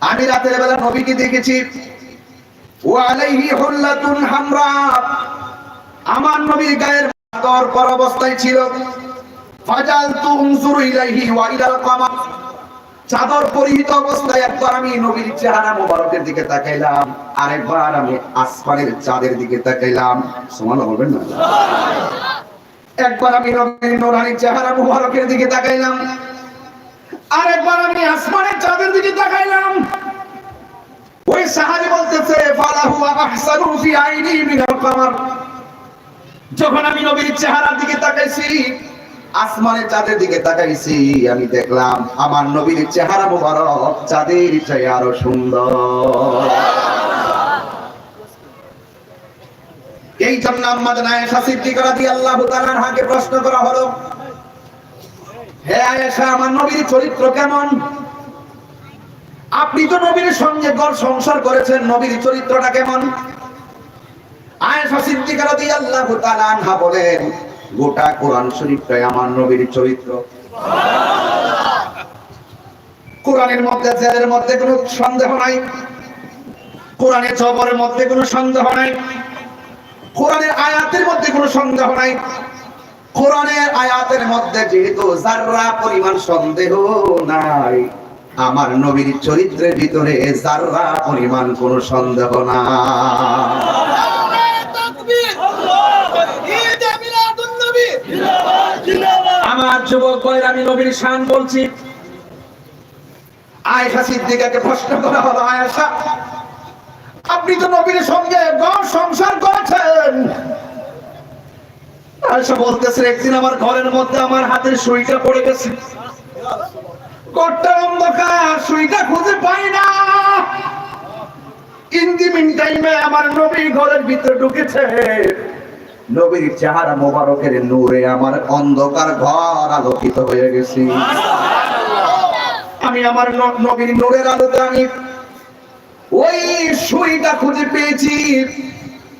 আমি রাতের বেলা নবীকে দেখেছি। আমার নবীর গায়ের চাদর পর অবস্থায় ছিল। চাদর পরিহিত অবস্থায় একবার আমি নবীর চেহারা মোবারকের দিকে তাকাইলাম। আরেকবার আমি আসমানের চাঁদের দিকে তাকাইলাম। সুবহানাল্লাহ বলবেন না? একবার আমি নবীর নোরানি চেহারা মোবারকের দিকে তাকাইলাম। আরেকবার আমি আসমানের চাঁদের দিকে তাকাইলাম। ওই সাহাবী বলতেছে, ফালাহু আহসানু ফি আইনি মিনাল যখন আমি নবীর চেহারার দিকে তাকাইছি, আসমানের চাঁদের দিকে তাকাইছি, আমি দেখলাম আমার নবীর চেহারা মোবারক চাঁদের চেয়ে আরও সুন্দর। এই জন্য আম্মাদের আয়েশা সিদ্দিকা রাদিয়াল্লাহু তাআলার হাকে প্রশ্ন করা হলো হে আয়েশা, আমার নবীর চরিত্র কেমন? আপনি তো নবীর সঙ্গে গড় সংসার করেছেন, নবীর চরিত্রটা কেমন? আয়েশা সিদ্দিকা রাদিয়াল্লাহু তাআলা আনহা বলেন, গোটা কোরআন শরীফটাই আমার নবীর চরিত্র। কোরআনের মধ্যে জেলের মধ্যে কোনো সন্দেহ নাই, কোরআনের জবরের মধ্যে কোনো সন্দেহ নাই, কোরআনের আয়াতের মধ্যে কোনো সন্দেহ নাই। কোরআনের আয়াতের মধ্যে যেহেতু জাররা পরিমাণ সন্দেহ নাই, আমার নবীর চরিত্রের ভিতরে জাররা পরিমাণ কোনো সন্দেহ না আমার যুবক আমি নবীর শান বলছি। আয়েশা সিদ্দিকাকে প্রশ্ন করা হলো, আয়েশা, আপনি তো নবীর সঙ্গে ঘর সংসার করেছেন। আয়েশা বলতেছেন, একদিন আমার ঘরের মধ্যে আমার হাতের সুইটা পড়ে গেছে। অন্ধকার সুইটা খুঁজে পাই না। টাইমে আমার নবী ঘরের ভিতরে ঢুকেছে। নবীর চেহারা আমার অন্ধকার ঘর আলোকিত হয়ে গেছে। আমি আমার নবীর নূরের আলোতে আমি ওই সুইটা খুঁজে পেয়েছি।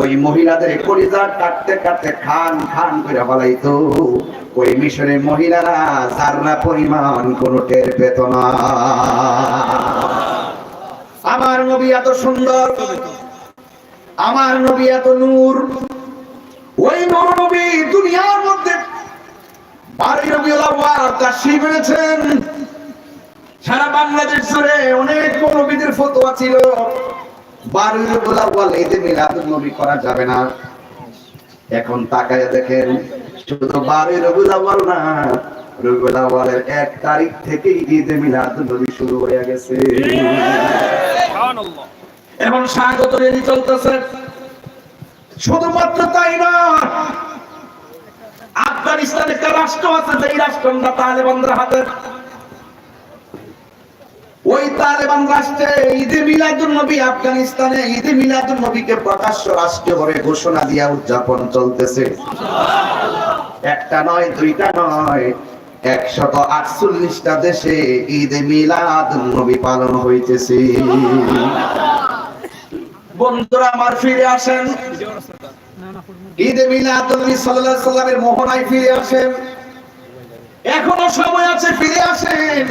ওই মহিলাদের কলিজা কাটতে কাটতে খান খান করে ফলাইতো ওই মিশরের মহিলারা সারনা পরিমাণ কোনো টের পেত না। আমার নবী এত সুন্দর, আমার নবী এত নূর। ওই নূর নবী দুনিয়ার মধ্যে বারোই রবিউল আউয়াল তাশরীফ এনেছেন। সারা বাংলাদেশ জুড়ে অনেক নবীদের ফতোয়া ছিল। বারোই রবিউল ঈদে মিলাদুন নবী করা যাবে না। এখন তাকায় দেখেন শুধু বারোই রবিউল আউয়াল না রবিউল আউয়ালের এক তারিখ থেকেই ঈদে মিলাদুন নবী শুরু হয়ে গেছে। এখন স্বাগত রেলি চলতেছে। শুধুমাত্র তাই না আফগানিস্তান একটা রাষ্ট্র আছে যেই রাষ্ট্রটা তালেবানদের হাতে ওই তালেবান রাষ্ট্রে ঈদে মিলাদুন নবী আফগানিস্তানে ঈদে মিলাদুন নবীকে প্রকাশ্য রাষ্ট্রীয়ভাবে ঘোষণা দিয়া উদযাপন চলতেছে। একটা নয়, দুইটা নয়, একশত আটচল্লিশটা দেশে ঈদে মিলাদুন নবী পালন হইতেছে। বন্ধুরা, আমার ফিরে আসেন। ঈদে মিলাদুন নবী সাল্লাল্লাহু আলাইহি সাল্লামের মোহনায় ফিরে আসেন। এখনও সময় আছে, ফিরে আসেন।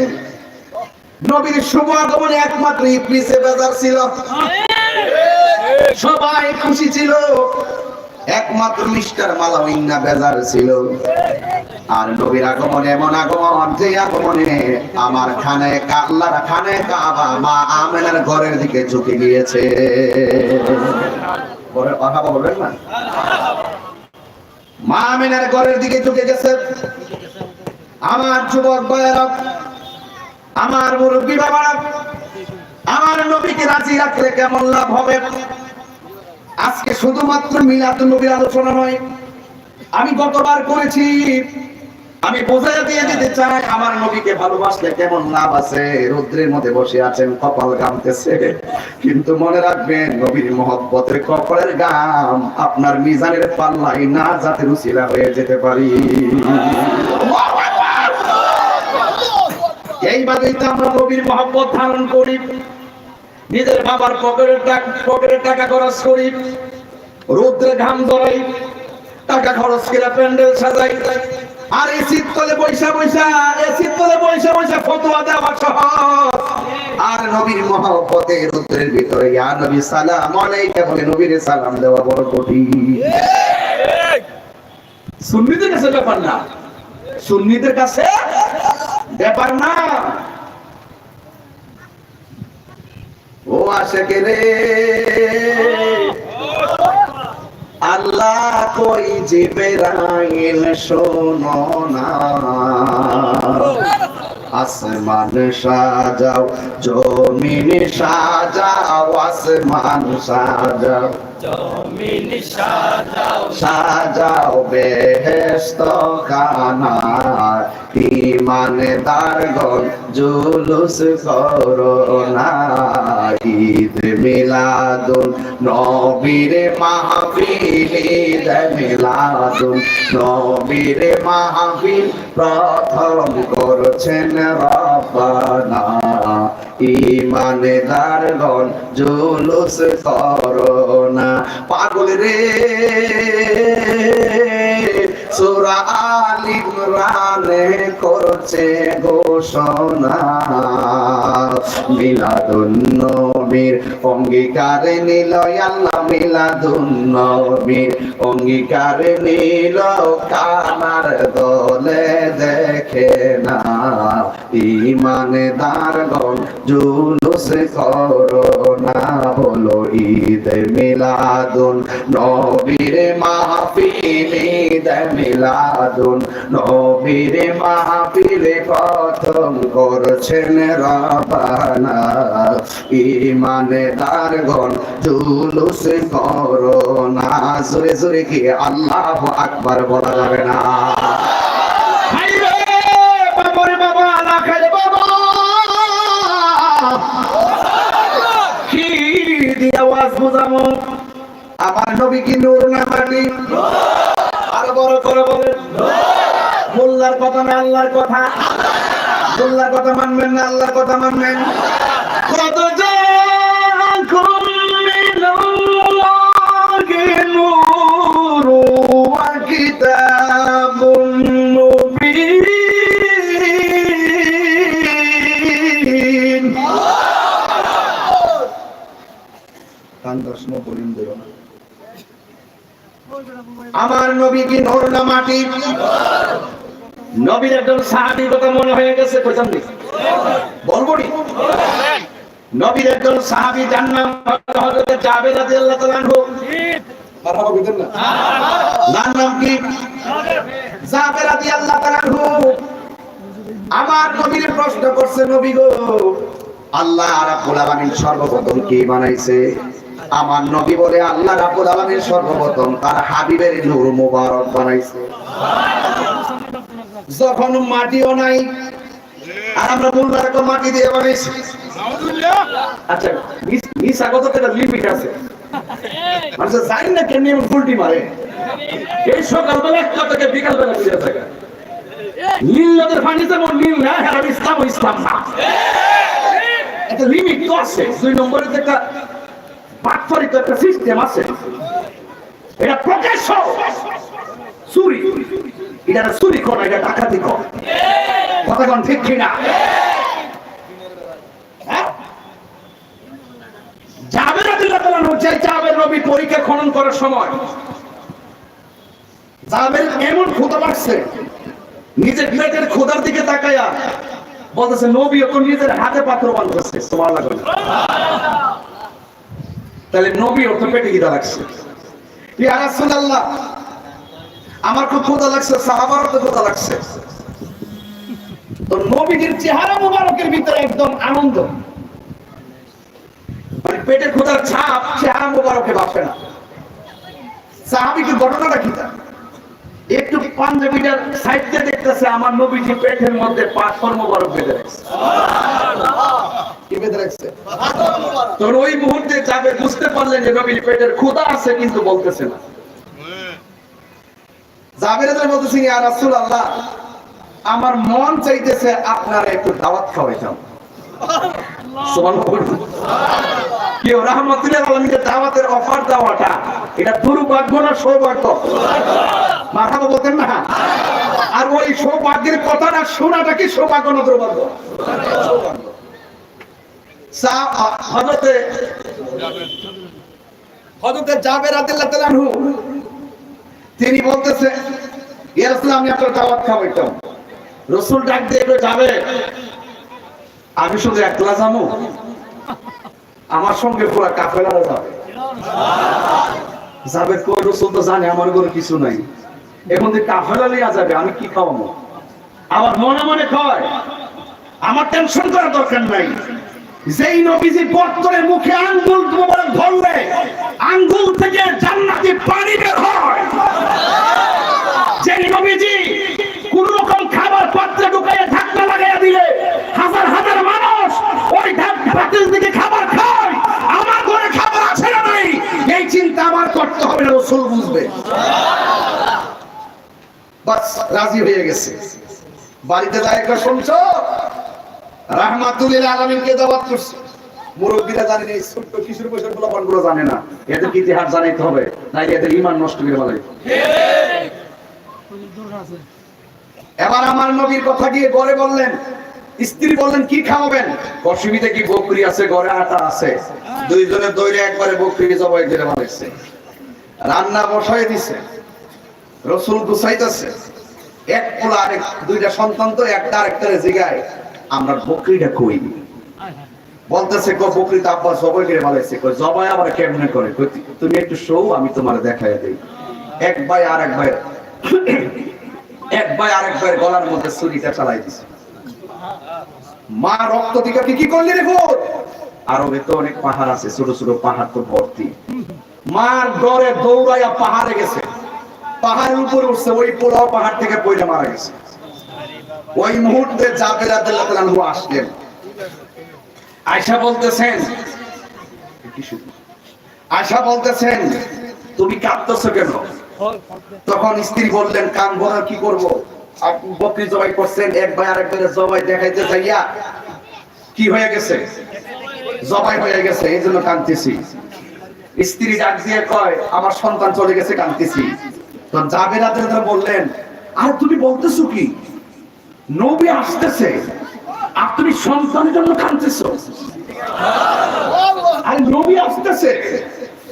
নবীর শুভ আগমনে একমাত্র ইবলিসে বেজার ছিল। সবাই খুশি ছিল। একমাত্র মিস্টার মালাউইন্না বেজার ছিল। আর নবীর আগমনে এমন আগমন, যে আগমনে আমার খানে আল্লাহর খানে কাবা মা আমেনার ঘরের দিকে ঝুঁকে গিয়েছে। ঘরের কথা বলবেন না? মা আমেনার ঘরের দিকে ঝুঁকে গেছে। আমার যুবক ভাইয়েরা আমার মুরব্বী বাবারা, আমার নবীকে রাজি রাখলে কেমন লাভ হবে? আজকে শুধুমাত্র মিলাদুল নবীর আলোচনা নয়, আমি গতবার করেছি, আমি বোঝাই দিয়ে দিতে চাই, আমার নবীকে ভালোবাসলে কেমন লাভ আছে? রৌদ্রের মধ্যে বসে আছেন, কপাল গামতেছে কিন্তু মনে রাখবেন, নবীর মহব্বতের কপালের গাম আপনার মিজানের পাল্লাই না যাতে রুচিলা হয়ে যেতে পারি। এইভাবেই তো আমরা নবীর মহব্বত ধারণ করি। নিজের বাবার পকেটের টাকা পকেটের টাকা খরচ করি। রৌদ্রে ঘাম ধরাই টাকা খরচ করে প্যান্ডেল সাজাই। আর এই শীতকালে বৈশা বৈশা এই শীতকালে বৈশা ফতোয়া দেওয়া সহজ। আর নবীর মহব্বতে রুদ্রের ভিতরে ইয়া নবী সালাম আলাইকা বলে নবীর সালাম দেওয়া বড় কঠিন। সুন্নিদের কাছে ব্যাপার না। সুন্নিদের কাছে ব্যাপার না। ও আসে রে? আল্লাহ কই যে বেড়াইল শোনো না। আসমান সাজাও জমিন সাজাও আসমান সাজাও। জমিন সাজাও। সাজাও বেহেস্ত খানা ইমানদার গণ জুলুস করোনা ঈদ মিলাদুন নবীর মাহফিল মিলাদুন। নবীর মাহফিল প্রথম করছেন রব্বানা। ইমানদার গণ জুলুস করোনা পাগল রে সুরা করছে ঘোষণা। মিলাদুন নবীর অঙ্গীকার নিল আল্লাহ মিলাদুন নবীর অঙ্গীকার নিল কানার দলে দেখে না। ইমানদার গণ জুলুস করোনা বলো ঈদ মিলাদুন নবীর মাহফিল, ঈদ মিলাদুন। নবীর মাহফিল প্রথম করছেন রবানা। ইমানদার গণ জুলুস করোনা জোরে জোরে কি আল্লাহ আকবার বলা যাবে না? না আমার নবী কি নূর না মাটি আরও বড় করে বলেন। মোল্লার কথা না আল্লাহর কথা? মোল্লার কথা মানবেন না, আল্লাহর কথা মানবেন। কত নবী কি না মাটি। নবীর একজন সাহাবীর কথা মনে হয়ে গেছে বলব নি? নবীর একজন সাহাবী যার নাম রাদিয়াল্লাহু তাআলা প্রশ্ন করছে, নবী গো, আল্লাহ রাব্বুল আলামিন সর্বপ্রথম কি বানাইছে? আমার নবী বলে আল্লাহ রাব্বুল আলামিন সর্বপ্রথম তার হাবিবের নূর মুবারক বানাইছে। যখন মাটিও নাই, আর আমরা একটা মাটি দিয়ে বানাইছি। আচ্ছা থেকে ইসলাম ইসলাম না। লিমিট আছে। দুই একটা বাটফারিত একটা সিস্টেম আছে। এটা প্রকাশ্য। চুরি। এটা চুরি করা এটা ডাকাতি কর কথা ঠিক কিনা? হ্যাঁ? জাবের আনহু যে জাবের নবী পরীক্ষা খনন করার সময় জাবের এমন ক্ষুধা লাগছে, নিজের প্লেটের ক্ষুধার দিকে তাকায়া বলতেছে, নবী তো নিজের হাতে পাত্র বানতেছে। সুবহানাল্লাহ। বলে। তাহলে নবী অর্থ পেটে গিদা লাগছে আমার খুব ক্ষোধা লাগছে সাহাবার তো ক্ষোধা লাগছে। তো নবীজির চেহারা মুবারকের ভিতরে একদম আনন্দ। মানে পেটের ক্ষুধার ছাপ চেহারা মুবারকে বাসে না। সাহাবীকে ঘটনাটা কি তা একটু পাঞ্জাবিটার সাইড দিয়ে দেখতেছে আমার নবীজি পেটের মধ্যে পাঁচ কর্ম বরফ বেঁধে রাখছে। বেঁধে রাখছে? ওই মুহূর্তে যাবে বুঝতে পারলেন যে নবীর পেটের ক্ষুধা আছে কিন্তু বলতেছে না। জাবের বলতেছি ইয়া রাসূলুল্লাহ আমার মন চাইতেছে আপনারা একটু দাওয়াত খাওয়াইতাম। কেউ রাহমাতুল্লাহ আলামিনের দাওয়াতের অফার দেওয়াটা, এটা দুর্ভাগ্য না সৌভাগ্য? মারহাবা বলতেন না? আর ওই সৌভাগ্যের কথাটা শোনাটা কি সৌভাগ্য না দুর্ভাগ্য? তিনি বলতেছে আমি আপনার দাওয়াত খাওয়াইতাম রসুল ডাক দিয়ে একটু যাবে আমি শুধু একলা যাব আমার সঙ্গে পুরো কাফেলারা যাবে। যাবে কই রসুল তো জানে, আমার ঘরে কিছু নাই। এখন যে কাফেলা লিয়া যাবে, আমি কি খাওয়াবো আবার মনে মনে কয়, আমার টেনশন করার দরকার নাই। যেই নবীজি বর্তরে মুখে আঙ্গুল মোবারক ধরলে, আঙ্গুল থেকে জান্নাতি পানি বের হয়। যেই নবীজি কোন রকম খাবার পাত্রে ঢুকাইয়া দিলে হাজার হাজার মানুষ ওই ঢাক- পাত্রের দিকে খাবার খায়। আমার ঘরে খাবার আছে না নাই। এই চিন্তা আমার করতে হবে না, রসুল বুঝবে। বাস, রাজি হয়ে গেছে। বাড়িতে একটা শুনছো? রাহমাতুল্লিল আলামিনকে দাওয়াত করছে? মুরব্বীরা জানেন এই ছোট্ট কিশোর বয়সেরগুলো জানে না। এদের ইতিহাস জানাইতে হবে না এদের ইমান নষ্ট করে বলে এবার আমার নবীর কথা গিয়ে ঘরে বললেন, স্ত্রী বললেন, কি খাওয়াবেন? অসুবিধা কি বকরি আছে, ঘরে আটা আছে? দুইজনে দৈরে একবারে বকরি জবাই করে বানাইছে। রান্না বসাই দিছে। রসুল গুছাইতেছে। এক পোলা আরেক দুইটা সন্তান তো একটা আরেকটারে জিগায়, আমরা বকরিটা কই বলতেছে কো বকরি তো আব্বা জবাই করে বানাইছে। কই, জবাই আবার কেমনে করে? তুমি একটু শোও, আমি তোমার দেখাই দেই। এক ভাই আর এক ভাই এক ভাই আরেক গলার মধ্যে ছুরিটা চালাই দিছে। মা রক্ত দিকে কি করলি রে বোন আরবে তো অনেক পাহাড় আছে, ছোট ছোট পাহাড় তো ভর্তি। মার ডরে দৌড়াইয়া পাহাড়ে গেছে। পাহাড়ের উপরে উঠছে, ওই পোলাও পাহাড় থেকে পড়ে মারা গেছে। ওই মুহূর্তে জাবের রাদিয়াল্লাহু তাআলা আসলেন। আয়সা বলতেছেন আয়সা বলতেছেন, তুমি কাঁদতেছো কেন? তখন স্ত্রী বললেন, কান ভরা কি করব? বকরি জবাই করছেন, এক ভাই আরেক ভাইয়ের জবাই দেখাইতে যাইয়া কি হয়ে গেছে? জবাই হয়ে গেছে, এই জন্য স্ত্রী ডাক দিয়ে কয়, আমার সন্তান চলে গেছে তো বললেন, আর তুমি বলতেছো কি? নবী আসতেছে, আর তুমি সন্তানের জন্য কাঁদতেছো? আর নবী আসতেছে,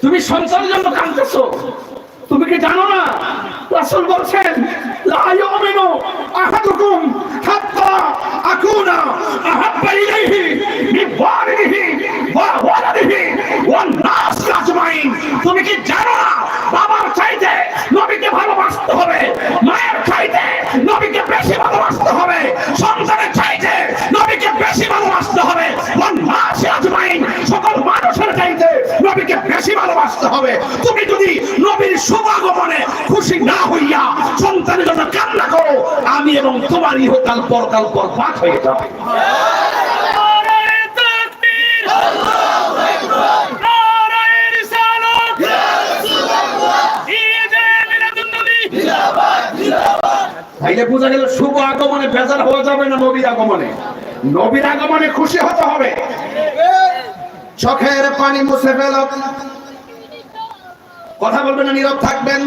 তুমি সন্তানের জন্য কাঁদতেছো? তুমি কি জানো না? রাসূল বলছেন, লা ইউমিনু আহাদুকুম হাত্তা আকুনা আহাব্বা ইলাইহি ওয়ালিদিহি ওয়া ওয়ালাদিহি ওয়ান নাস আজমাইন। তুমি কি জানো না? বাবার চাইতে নবীকে ভালোবাসতে হবে, মায়ের চাইতে নবীকে বেশি ভালোবাসতে হবে, সন্তানের চাইতে চাইতে নবীকে বেশি ভালোবাসতে হবে। তুমি যদি নবীর খুশি না হইয়া সন্তানের জন্য কান্না করো, আমি এবং তোমার ইহকাল পরকাল বরবাদ হয়ে যাবে। বোঝা গেল শুভ আগমনে বেজার হওয়া যাবে না নবীর আগমনে। নবীর আগমনে খুশি হতে হবে। চোখের পানি মুছে ফেল। কথা বলবেন না, নীরব থাকবেন।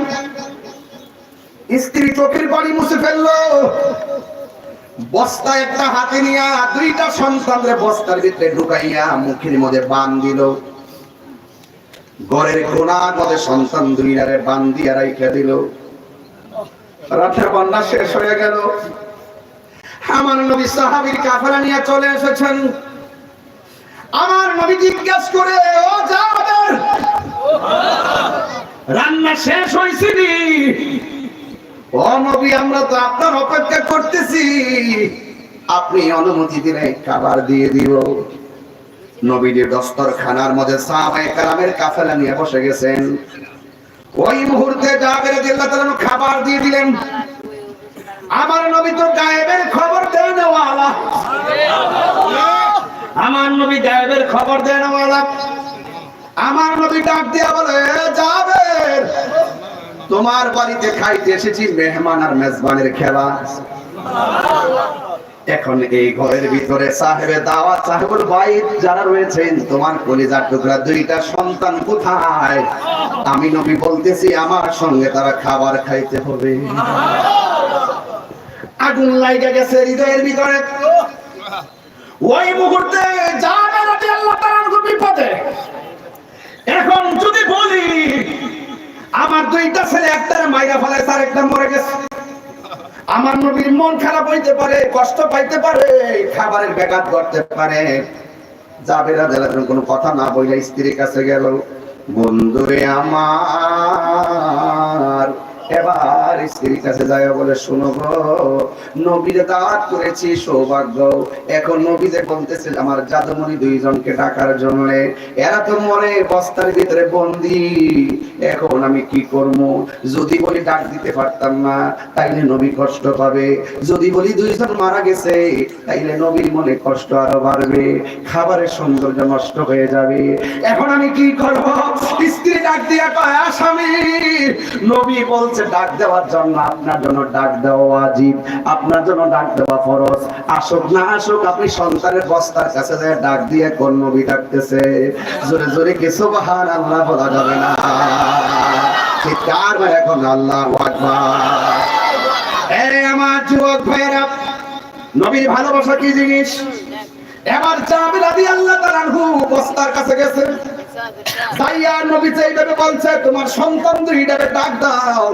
স্ত্রী চোখের পানি মুছে ফেলল। বস্তা একটা হাতে নিয়া দুইটা সন্তানরে বস্তার ভিতরে ঢুকাইয়া মুখের মধ্যে বান দিল। ঘরের কোনার মধ্যে সন্তান দুইটারে বান দিয়া রাইখা দিল। রাতের বন্যা শেষ হয়ে গেল। আমার নবী সাহাবীর কাফেলা নিয়ে চলে এসেছেন। আমার নবী জিজ্ঞাসা করে, ও জাবের, রান্না শেষ হয়েছে নি ও নবী, আমরা তো আপনার অপেক্ষা করতেছি। আপনি অনুমতি দিলে খাবার দিয়ে দিব নবীদের দস্তরখানার মধ্যে সাহাবায়ে কালামের কাফেলা নিয়ে বসে গেছেন। ওই মুহূর্তে জাবের রাদিয়াল্লাহু খাবার দিয়ে দিলেন। আমার নবী তো গায়েবের খবর দেন ওয়ালা আমার নবী গায়েবের খবর দেন আমার নবী ডাক দিয়া বলে জাবের, তোমার বাড়িতে খাইতে এসেছি মেহমান আর মেজবানের খেলা। এখন এই ঘরের ভিতরে সাহেবে দাওয়াত, সাহেবুল বাইত যারা রয়েছেন, তোমার কলিজার টুকরা দুইটা সন্তান কোথায়? আমি নবী বলতেছি, আমার সঙ্গে তারা খাবার খাইতে হবে। আগুন লাইগা গেছে হৃদয়ের ভিতরে। ওই মুহূর্তে তাআলা খুব বিপদে। এখন যদি বলি, আমার দুইটা ছেলে একটা মাইরা ফেলায় তার একটা মরে গেছে। আমার নবীর মন খারাপ হইতে পারে, কষ্ট পাইতে পারে, খাবারের ব্যাঘাত করতে পারে। জাবেরা দেলার কোনো কথা না বইলে স্ত্রীর কাছে গেল, বন্ধুরে আমার এবার স্ত্রীর কাছে যায় বলে করেছি, সৌভাগ্য। এখন নবীরে বলতেছে আমার জাদুমণি দুইজনকে ডাকার জন্য, এরা তো বস্তার ভিতরে বন্দি। এখন আমি কি করব? যদি বলি ডাক দিতে পারতাম না, তাইলে নবী কষ্ট পাবে। যদি বলি দুইজন মারা গেছে, তাইলে নবীর মনে কষ্ট আরও বাড়বে। খাবারের সৌন্দর্য নষ্ট হয়ে যাবে। এখন আমি কি করব? স্ত্রী ডাক দিয়া কয় আসামি নবী বলছে ডাক দেওয়ার জন্য আপনার জন্য ডাক দেওয়া ওয়াজিব, আপনার জন্য ডাক দেওয়া ফরজ। আসুক না আসুক, আপনি সন্তানের বস্তার কাছে যায় ডাক দিয়ে কোন নবী ডাকতেছে? জোরে জোরে কি সুবহান আল্লাহ বলা যাবে না? চিৎকার মেরে এখন আল্লাহ এরে আমার যুবক ভাইরা নবীর ভালোবাসা কি জিনিস? এবার জাবির রাদিয়াল্লাহু তাআলা বস্তার কাছে গেছে। যাইয়া নবী চাইবে বলছে তোমার সন্তান দুইটাকে ডাক দাও।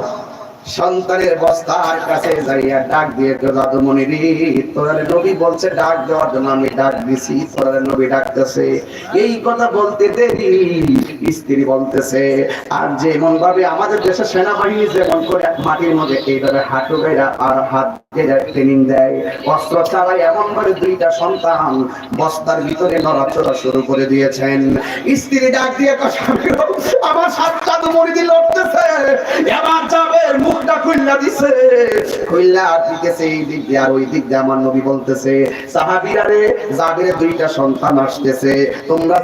সন্তানের বস্তার কাছে যাইয়া ডাক দিয়ে তো দাদুমণি রে তোরারে নবী বলছে ডাক দেওয়ার জন্য আমি ডাক দিছি তোরারে নবী ডাকতেছে। এই কথা বলতে দেরি, স্ত্রী বলতেছে, আর যেমন ভাবে আমাদের দেশের সেনাবাহিনী যেমন করে মাটির মধ্যে, এইভাবে হাঁটু গাইরা আর হাত ট্রেনিং দেয়। অস্ত্র চালায় এমন ভাবে দুইটা সন্তান বস্তার ভিতরে নড়াচড়া শুরু করে দিয়েছেন। স্ত্রী ডাক দিয়ে আমার সাতটা তো মরিদি লড়তেছে, এবার যাবে খুললা দিছে। খুললা এই দিক দিয়ে আর ওই দিক দিয়ে আমার নবী বলতেছে দুইটা সন্তান আসতেছে। তোমরা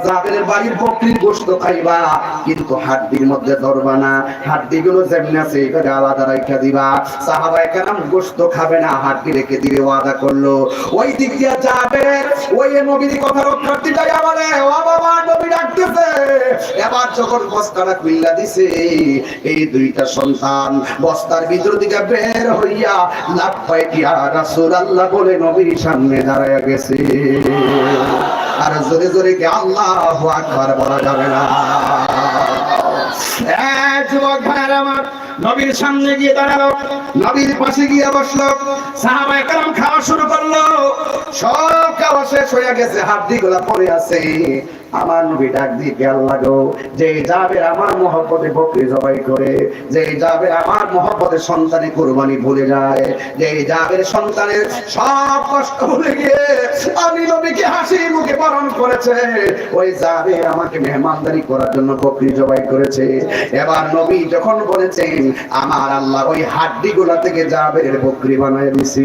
বাড়ির বকরির গোশত খাইবা, কিন্তু হাড্ডির মধ্যে ধরবা না। যেমনি আছে, এইভাবে আলাদা রাখা দিবা। গোশত খাবে না, হাড্ডি রেখে ওয়াদা করল। ওই দিক দিয়ে ওই নবীর কথা ও বাবা, নবী ডাকতেছে। এবার যখন বস্তাটা খুইলা দিছে, এই দুইটা সন্তান বস্তার ভিতর দিকে বের হইয়া লাভ লাফাই ইয়া রাসূলুল্লাহ বলে নবীর সামনে দাঁড়ায় গেছে। আর জোরে জোরে কি আল্লাহু আকবার বলা যাবে না? যুবক আমার, নবীর সামনে গিয়ে দাঁড়াল, নবীর পাশে গিয়ে বসল খাওয়া শুরু করল। সব খাওয়া শেষ হয়ে গেছে হাড্ডি গুলা পড়ে আছে। আমার নবী ডাক দিয়ে গেল লাগো যে যাবে আমার মহব্বতে বকরি জবাই করে, যে যাবে আমার মহব্বতে সন্তানে কুরবানি ভুলে যায়, যে যাবে সন্তানের সব কষ্ট ভুলে গিয়ে আমি নবীকে হাসি মুখে পালন করেছে, ওই যাবে আমাকে মেহমানদারি করার জন্য বকরি জবাই করেছে। এবার নবী যখন বলেছেন, আমার আল্লাহ ওই হাড্ডি গুলা থেকে যাবে বকরি বানায় দিছি।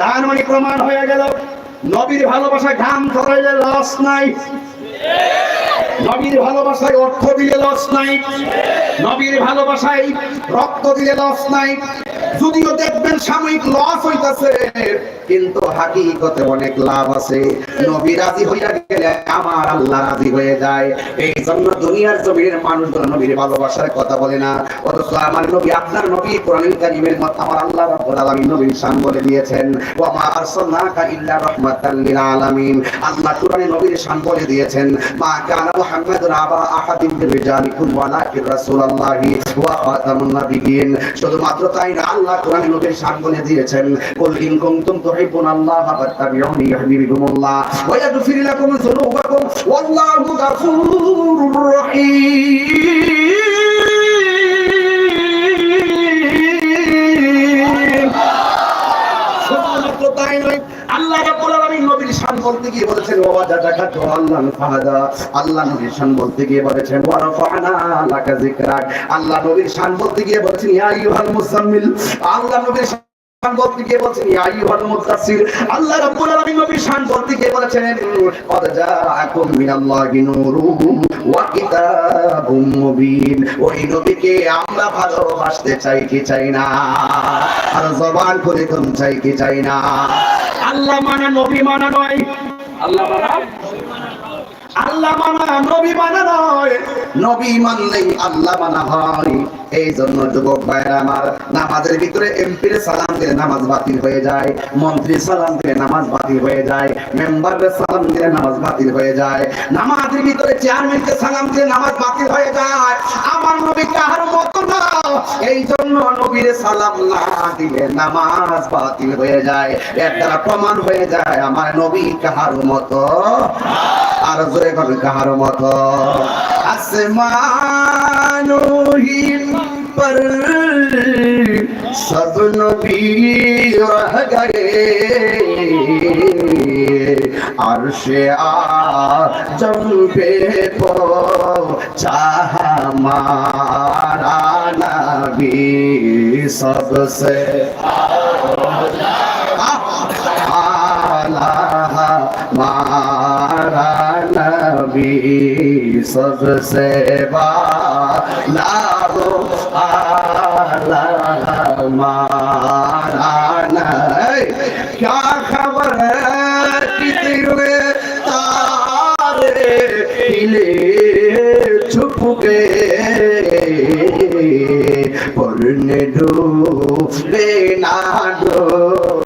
তার মানে প্রমাণ হয়ে গেল নবীর ভালোবাসায় ঘাম ধরাইলে লস নাই। নবীর ভালোবাসায় অর্থ দিলে লস নাই। নবীর ভালোবাসায় রক্ত দিলে লস নাই। যদিও দেখবেন সাময়িক লস হইতাছে, কিন্তু হাকিকতে অনেক লাভ আছে। নবী রাজি হইয়া গেলে আমার আল্লাহ রাজি হয়ে যায়। এই জন্য দুনিয়ার জমিনের মানুষগুলো নবীর ভালোবাসার কথা বলে না। অথচ আমার নবী, আপনার নবী কোরআন কারীমের মত আমার আল্লাহ রাব্বুল আলামিন নবীর শান বলে দিয়েছেন। ওয়া মা আরসালনাকা ইল্লা রাহমাতাল লিল আলামিন। আল্লাহ কোরআনে নবীর শান বলে দিয়েছেন, মা কানা মুহাম্মাদুন আবা আহাদিন মির রিজালিকুম ওয়ালাকিন রাসূলুল্লাহি শুধুমাত্র তাই না, আল্লাহ কোরআনে লোকের শান দিয়েছেন, কুল ইন কুনতুম তুহিব্বুনাল্লাহা ফাত্তাবিউনি ইউহিব্বুকুমুল্লাহ ওয়া ইয়াগফির লাকুম যুনুবাকুম ওয়াল্লাহু গাফুরুর রহিম। আল্লাহ নবীর শান বলতে গিয়ে বলেছেন ফাহাদা। আল্লাহ নবীর শান বলতে গিয়ে বলেছেন আল্লাহ নবীর শান বলতে গিয়ে বলেছেন আল্লাহ নবীর বলতে গিয়ে বলছেন ইয়া আইয়ুহাল মুদাসসির। আল্লাহ রাব্বুল আলামিন নবীর শান বলতে গিয়ে বলেছেন কদ জাআকুম মিনাল্লাহি নূরুন ওয়া কিতাবুম মুবিন। ওই নবীকে আমরা ভালোবাসতে চাই কি চাই না? আর জবান করে কোন চাই কি চাই না? আল্লাহ মানা নবী মানা নয়। আল্লাহ মানা আল্লাহ মানা, নবী মানা নয়। নবী মানলেই আল্লাহ মানা হয়। এই জন্য যুবক ভাইরা আমার, নামাজের ভিতরে এমপির সালাম নামাজ বাতিল হয়ে যায়, মন্ত্রী সালাম নামাজ বাতিল হয়ে যায় সালাম নামাজ বাতিল হয়ে যায়, নামাজের ভিতরে চেয়ারম্যানকে সালাম নামাজ বাতিল হয়ে যায়। আমার নবী কাহার না। এই জন্য নবীর সালাম না দিলে নামাজ বাতিল হয়ে যায়। এর দ্বারা প্রমাণ হয়ে যায়, আমার নবী কাহার মতো আর এখন কাহার মত আসমানুহীন পর সব নবী রহ গয়ে আরশে মারা নবী সবসে আলা नबी सबसे बालाओ आलमाना क्या खबर है किसी हुए तारे खिले छुप गए और डूबे ना डो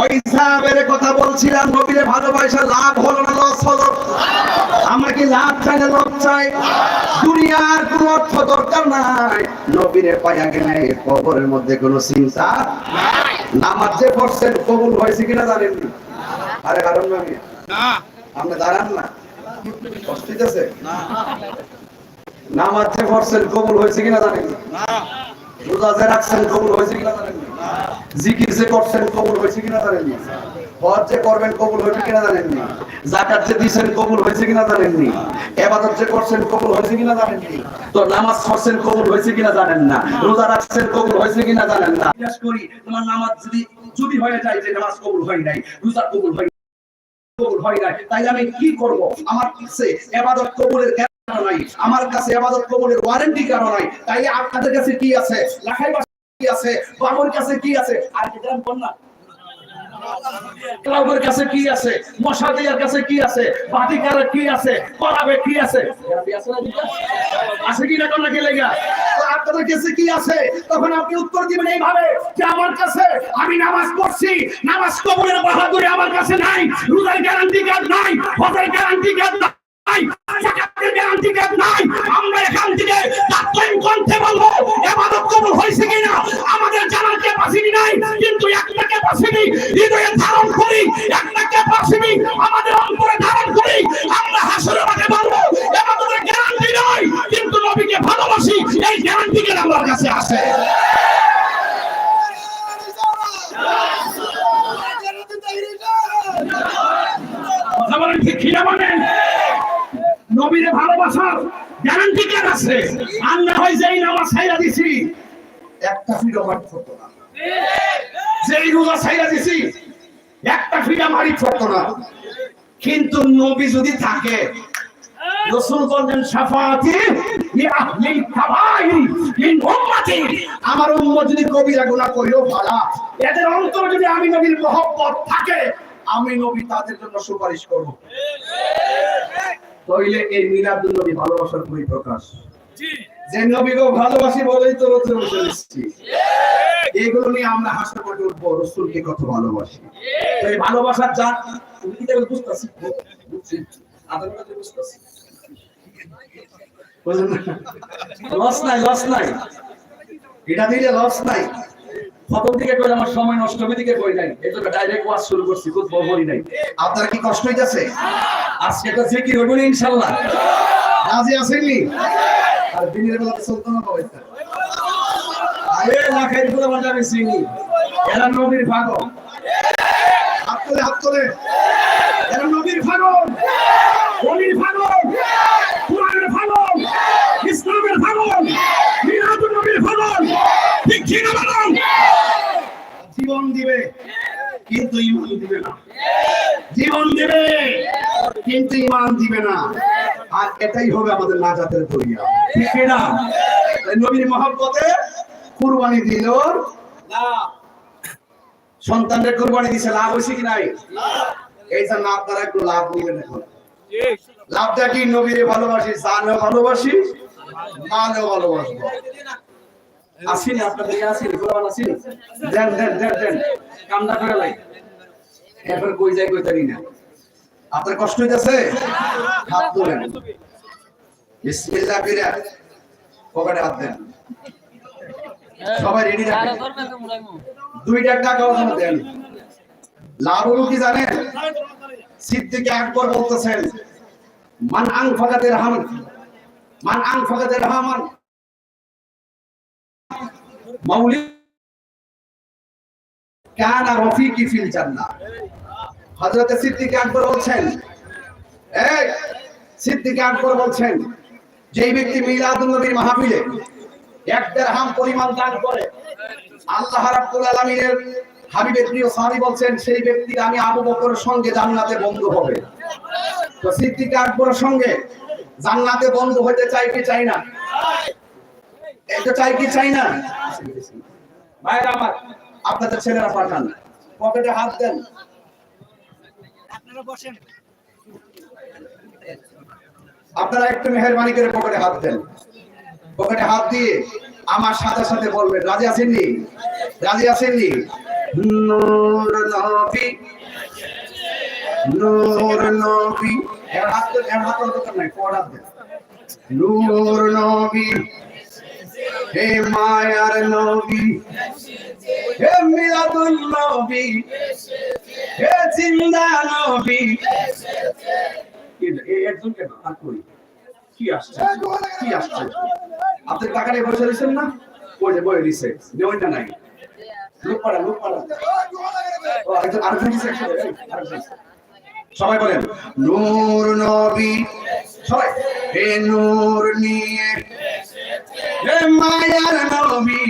ওই সাহাবের কথা বলছিলাম নবীরে ভালোবাসা লাভ হলো না লস হলো। আমরা কি লাভ চাই না লস চাই? দুনিয়ার কোন অর্থ দরকার নাই। নবীরে পাইয়া গেলে কবরের মধ্যে কোনো চিন্তা নামাজ যে পড়ছেন কবুল হয়েছে কিনা জানেন আরে কারণ না আপনি দাঁড়ান না। আছে নামাজ যে পড়ছেন কবুল হয়েছে কিনা জানেন না। রাখছেন কবুল হয়েছে কিনা জানেন জিকির যে করছেন কবুল হয়েছে কিনা জানেন হজ যে করবেন কবুল হয়েছে কিনা জানেন না? জাকাত যে দিয়েছেন কবুল হয়েছে কিনা জানেন না? এবাদত যে করছেন কবুল হয়েছে কিনা জানেন না? তো নামাজ পড়ছেন কবুল হয়েছে কিনা জানেন না? রোজা রাখছেন কবুল হয়েছে কিনা জানেন না? জিজ্ঞাসা করি, তোমার নামাজ যদি যদি হয়ে যায় যে নামাজ কবুল হয় নাই, রোজা কবুল হয় কবুল হয় নাই তাই আমি কি করব? আমার কাছে এবাদত কবুলের নাই। আমার কাছে এবাদত কবুলের ওয়ারেন্টি কারণ নাই। তাই আপনাদের কাছে কি আছে? লাখাই কি আছে? বাবুর কাছে কি আছে? আর কি কোন না ক্লাবের কাছে কি আছে? কাছে কি আছে? কি আছে? কি আছে? আছে কি না কোন আপনাদের কাছে কি আছে? তখন আপনি উত্তর দিবেন এইভাবে যে আমার কাছে আমি নামাজ পড়ছি। নামাজ কবরের বাহাদুরি আমার কাছে নাই। রোজার গ্যারান্টি কার্ড নাই। হজের গ্যারান্টি কার্ড নাই। জাকাতের নাই। আমরা এখান থেকে তাৎক্ষণিক কণ্ঠে বলব এবাদত কবুল হয়েছে কিনা? আমাদের জানার ক্যাপাসিটি নাই কিন্তু একটা ক্যাপাসিটি হৃদয়ে ধারণ করি একটা ক্যাপাসিটি আমাদের অন্তরে ধারণ করি। আমরা হাসরে মাঠে বলব এবাদতের গ্যারান্টি নাই কিন্তু নবীকে ভালোবাসি এই গ্যারান্টি কেন আমার কাছে আছে ঠিক কিনা বলেন নবীরে ভালোবাসার গ্যারান্টি কার আছে? না হয় যেই নামাজ ছাইরা দিছি, একটা ফিডো মারি করতো না। যেই রোজা ছাইরা দিছি, একটা ফিডা মারি করতো না। কিন্তু নবী যদি থাকে, রসুল বললেন, সাফাতি লি আহলিল কাবাইর মিন উম্মতি। আমার উম্মত যদি কবিরা গুনাহ করিও ভালা, এদের অন্তরে যদি আমি নবীর মহব্বত থাকে, আমি নবী তাদের জন্য সুপারিশ করব। তাইলে এই মিলাদুল নবী ভালোবাসার পরিপ্রকাশ। যে নবীকে ভালোবাসি বলেই তো বসে এসেছি এগুলো নিয়ে আমরা হাসপাতালে উঠবো রসুলকে কত ভালোবাসি। এই ভালোবাসার জাত বুঝতেছি? বুঝতেছি? লস নাই লস নাই। এটা দিলে লস নাই। প্রথম দিকে কই আমার সময় নষ্ট দিকে কই নাই। এই ডাইরেক্ট ওয়াজ শুরু করছি খুব বড় নাই। আপনার কি কষ্ট হইতেছে? আজকে তো যে কি হবে ইনশাআল্লাহ রাজি আছেননি আর দিনের বেলা চলতো না বাবা আরে লাখের পুরো বাজা আমি চিনি। এরা নবীর ভাগো হাত তোলে হাত তোলে। এরা নবীর ফাগল নবীর ভাগো কোরআনের ভাগো ইসলামের ভাগো মিলাদুন নবীর ভাগো ঠিক ঠিক বলো জীবন দিবে, কিন্তু ইমান দিবে না। জীবন দিবে, কিন্তু ইমান দিবে না। আর এটাই হবে আমাদের নাজাতের দরিয়া ঠিক না? নবীর মহব্বতে কুরবানি দিল। সন্তানদের কুরবানি দিছে, লাভ হয়েছে কি নাই? এই জন্য আপনারা একটু লাভ নিবেন এখন। লাভটা কি? নবীরে ভালোবাসি, জানও ভালোবাসি, মানও ভালোবাসবো। আসিনি আপনাদের আসিনি, কোরআন আসিনি। দেন দেন দেন দেন। কামনা করে লাই। এরপর কই যাই কই তারি না। আপনার কষ্ট হইতেছে? হাত তোলেন। বিসমিল্লাহ বিরা পকেটে হাত দেন। সবাই রেডি রাখেন। দুইটা টাকা ওখানে দেন। লাভ হলো কি জানেন? সিদ্দিকে আকবর বলতেছেন, মান আং ফাকাতের হাম মান আং ফাকাতের হামান মাউলি কানা রফিকি ফিল জান্নাহ হযরত সিদ্দিক আকবর বলছেন, এই সিদ্দিক আকবর বলছেন, যেই ব্যক্তি মিলাদুন নবীর মাহফিলে এক পরিমাণ দান করে, আল্লাহ রাব্বুল আলামিনের হাবিবের প্রিয় সাহাবী বলছেন, সেই ব্যক্তি আমি আবু বকরের সঙ্গে জান্নাতে বন্ধু হবে। তো সিদ্দিক আকবরের সঙ্গে জান্নাতে বন্ধু হতে চাই কি চাই না? এটা চাই কি চাই না? ভাইরা আমার আপনাদের ছেলেরা পাঠান। পকেটে হাত দেন। আপনারা একটু মেহরবানি করে পকেটে হাত দেন। পকেটে হাত দিয়ে আমার সাথে সাথে বলবেন রাজি আছেননি রাজি আছেননি নূর নবী। নূর নবী। এর হাত এর হাত দরকার নাই হাত দেন। নূর নবী। হে মায়ার নবী হে মিলাদুল নবী হে জিন্দা নবী। একজন কেন আর কই কি আসছে? কি আসছে? আপনি টাকা নিয়ে বসে রয়েছেন না? ওই যে দিছে ওইটা নাই। লোক পাড়া লোক পাড়া। ও আরেকজন আরেকজন দিছে একসাথে, এই, আরেকজন। সবাই বলেন নূর নবী। সবাই হে নূর নিয়ে মায়ার নবী।